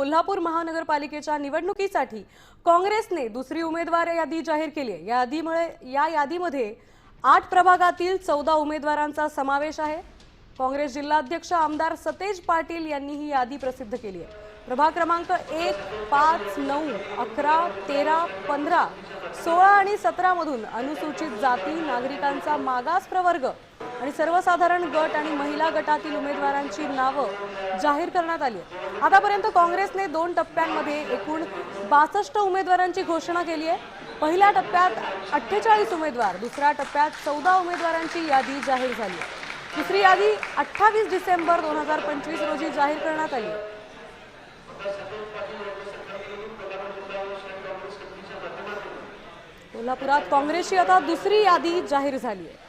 कोल्हापूर महानगरपालिकेच्या निवडणुकीसाठी काँग्रेसने दुसरी उमेदवार यादी जाहीर केली आहे. या यादीमुळे या यादीमध्ये आठ प्रभागातील चौदा उमेदवारांचा समावेश आहे. काँग्रेस जिल्हाध्यक्ष आमदार सतेज पाटील यांनी ही यादी प्रसिद्ध केली आहे. प्रभाग क्रमांक एक पाच नऊ अकरा तेरा पंधरा सोळा आणि सतरामधून अनुसूचित जाती नागरिकांचा मागास प्रवर्ग आणि सर्वसाधारण गट आणि महिला गटातील उमेदवारांची नावं जाहीर करण्यात आली आहेत. आतापर्यंत काँग्रेसने दोन टप्प्यांमध्ये एकूण बासष्ट उमेदवारांची घोषणा केली आहे. पहिल्या टप्प्यात अठ्ठेचाळीस उमेदवार दुसऱ्या टप्प्यात चौदा उमेदवारांची यादी जाहीर झाली आहे. दुसरी यादी अठ्ठावीस डिसेंबर दोन हजार पंचवीस रोजी जाहीर करण्यात आली कोल्हापुरात काँग्रेसची आता दुसरी यादी जाहीर झाली आहे.